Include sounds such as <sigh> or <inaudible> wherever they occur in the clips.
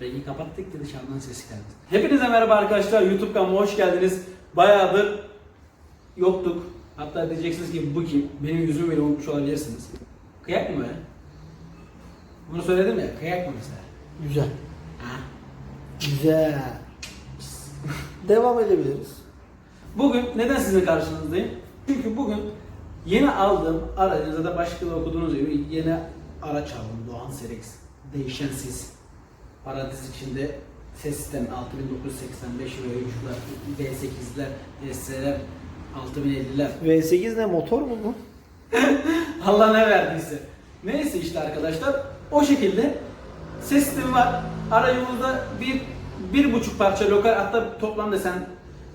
Rengi kapattık ki dışarıdan ses geldi. Hepinize merhaba arkadaşlar. YouTube kanalıma hoş geldiniz. Bayağıdır yoktuk. Hatta diyeceksiniz ki bu kim? Benim yüzümü bile unutmuş olabilirsiniz. Kıyak mı böyle? Bunu söyledim ya. Kıyak mı mesela? Güzel. Ha? Güzel. <laughs> Devam edebiliriz. Bugün neden sizin karşınızdayım? Çünkü bugün yeni aldığım aracınızda da başka okuduğunuz gibi yeni araç aldım. Doğan Serex. Değişen ses. Paradiz içinde ses sistemi 6985 ve 3'ler, V8'ler, SR'ler, 6050'ler. V8 ne motor mu bu? <laughs> Allah ne verdiyse. Neyse işte arkadaşlar o şekilde ses sistemi var. Aracımızda bir, bir buçuk parça lokal hatta toplam desen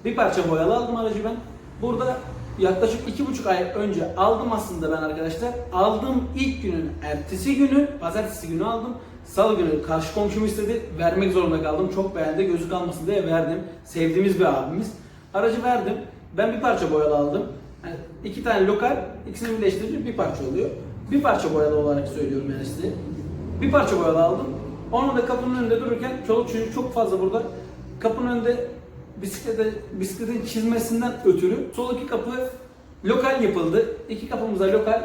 bir parça boyalı aldım aracı ben. Burada yaklaşık iki buçuk ay önce aldım aslında ben arkadaşlar. Aldığım ilk günün ertesi günü, pazartesi günü aldım. Salı günü karşı komşum istedi. Vermek zorunda kaldım. Çok beğendi. Gözü kalmasın diye verdim. Sevdiğimiz bir abimiz. Aracı verdim. Ben bir parça boyalı aldım. Yani iki tane lokal, ikisini birleştirince bir parça oluyor. Bir parça boyalı olarak söylüyorum yani size. Bir parça boyalı aldım. Onu da kapının önünde dururken çoluk çocuk çok fazla burada. Kapının önünde bisiklete, bisikletin çizmesinden ötürü sol iki kapı lokal yapıldı. İki kapımızda lokal.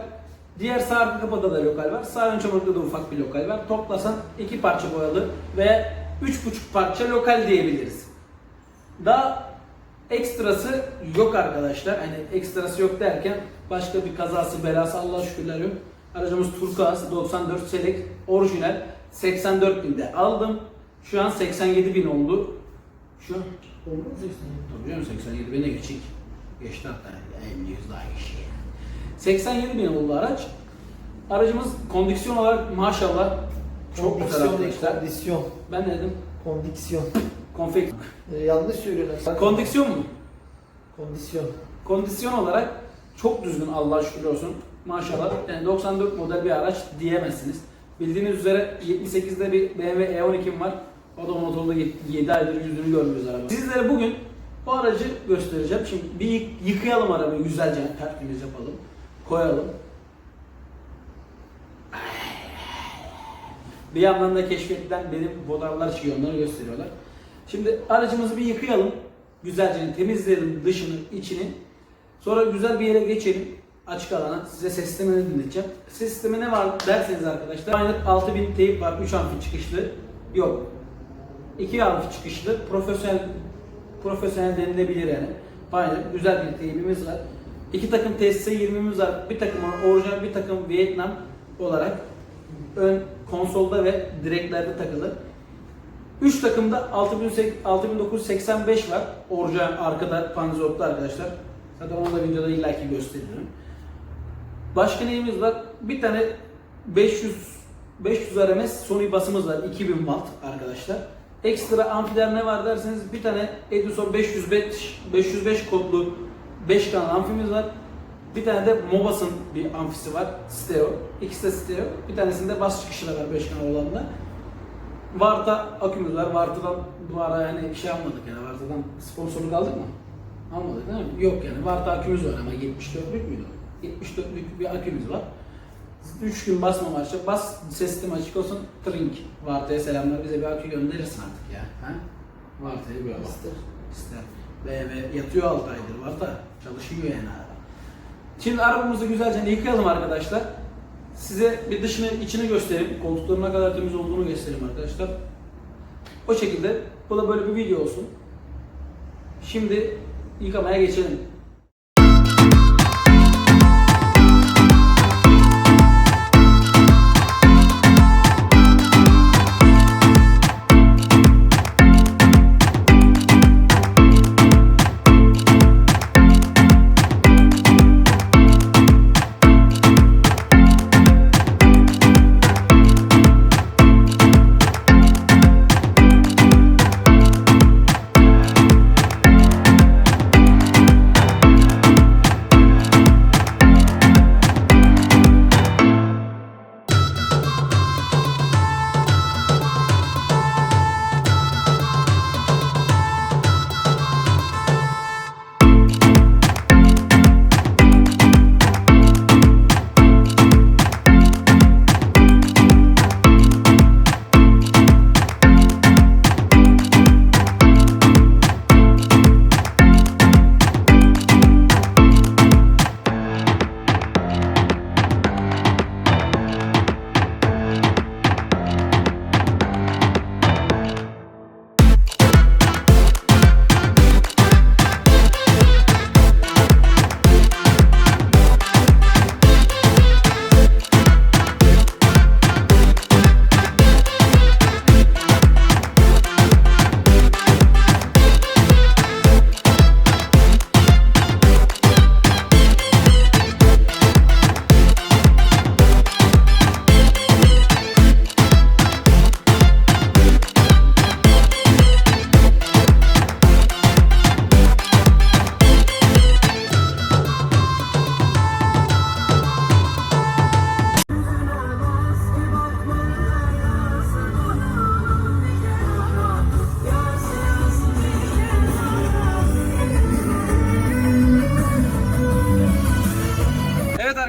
Diğer sağ arka kapıda da lokal var. Sağ ön çamurlukta da ufak bir lokal var. Toplasan iki parça boyalı ve üç buçuk parça lokal diyebiliriz. Daha ekstrası yok arkadaşlar. Hani ekstrası yok derken başka bir kazası belası Allah şükürler yok. Aracımız Turkuaz 94 Select orijinal 84 binde aldım. Şu an 87 bin oldu. Şu mu 87? Tabii canım 87 bine geçik. Geçti hatta. En yüz daha geçti. 87 bin oldu araç. Aracımız kondiksiyon olarak maşallah çok güzel Kondiksiyon, arkadaşlar. Kondisyon. Ben ne dedim? Kondisyon. Konfek. Ee, yanlış söylüyorsun. Kondiksiyon mu? Kondisyon. Kondisyon olarak çok düzgün Allah'a şükür olsun. Maşallah. Yani 94 model bir araç diyemezsiniz. Bildiğiniz üzere 78'de bir BMW E12'm var. O da motorda 7 aydır yüzünü görmüyoruz araba. Sizlere bugün bu aracı göstereceğim. Şimdi bir yık- yıkayalım arabayı güzelce tertemiz yapalım. Koyalım. Bir yandan da keşfetten benim fotoğraflar çıkıyor onları gösteriyorlar. Şimdi aracımızı bir yıkayalım. Güzelce temizleyelim dışını, içini. Sonra güzel bir yere geçelim. Açık alana size sistemini dinleteceğim. Sistemi ne var derseniz arkadaşlar. Aynı 6000 teyip var 3 amfi çıkışlı. Yok. 2 amfi çıkışlı. Profesyonel profesyonel denilebilir yani. Aynı güzel bir teybimiz var. İki takım TS20'miz var. Bir takım orijinal bir takım Vietnam olarak ön konsolda ve direklerde takılı. 3 takımda 6800 6985 var. Orijinal arkada panzerotlu arkadaşlar. Zaten onu da videoda illaki gösteririm. Başka neyimiz var? Bir tane 500 500 RMS Sony basımız var. 2000 watt arkadaşlar. Ekstra amfiler ne var derseniz bir tane Edison 505 505 kodlu 5 kanal amfimiz var. Bir tane de Mobas'ın bir amfisi var. Stereo. İkisi de stereo. Bir tanesinde bas çıkışı da var 5 kanal olanında. Varta akümüz var. Varta'dan bu ara yani şey almadık yani. Varta'dan sponsorluk aldık mı? Almadık değil mi? Yok yani. Varta akümüz var ama 74'lük müydü? o? 74'lük bir akümüz var. 3 gün basma maçta bas sistem açık olsun trink. Varta'ya selamlar bize bir akü gönderirsin artık ya. Ha? Varta'ya bir Allah. İster. İster. BMW yatıyor 6 aydır Varta. Çalışıyor yani araba. Şimdi arabamızı güzelce yıkayalım arkadaşlar. Size bir dışını içini göstereyim. Koltukların ne kadar temiz olduğunu göstereyim arkadaşlar. O şekilde bu da böyle bir video olsun. Şimdi yıkamaya geçelim.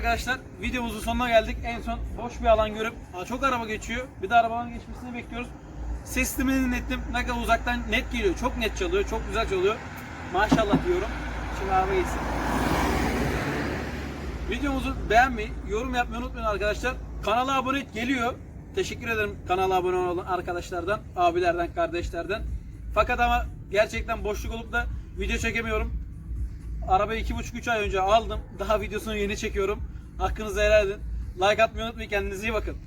Arkadaşlar videomuzun sonuna geldik. En son boş bir alan görüp çok araba geçiyor. Bir de arabanın geçmesini bekliyoruz. Ses sistemini dinlettim. Ne kadar uzaktan net geliyor. Çok net çalıyor. Çok güzel çalıyor. Maşallah diyorum. Şimdi araba geçsin. Videomuzu beğenmeyi, yorum yapmayı unutmayın arkadaşlar. Kanala abone geliyor. Teşekkür ederim kanala abone olan arkadaşlardan, abilerden, kardeşlerden. Fakat ama gerçekten boşluk olup da video çekemiyorum. Arabayı iki buçuk üç ay önce aldım. Daha videosunu yeni çekiyorum. Hakkınızı helal edin. Like atmayı unutmayın. Kendinize iyi bakın.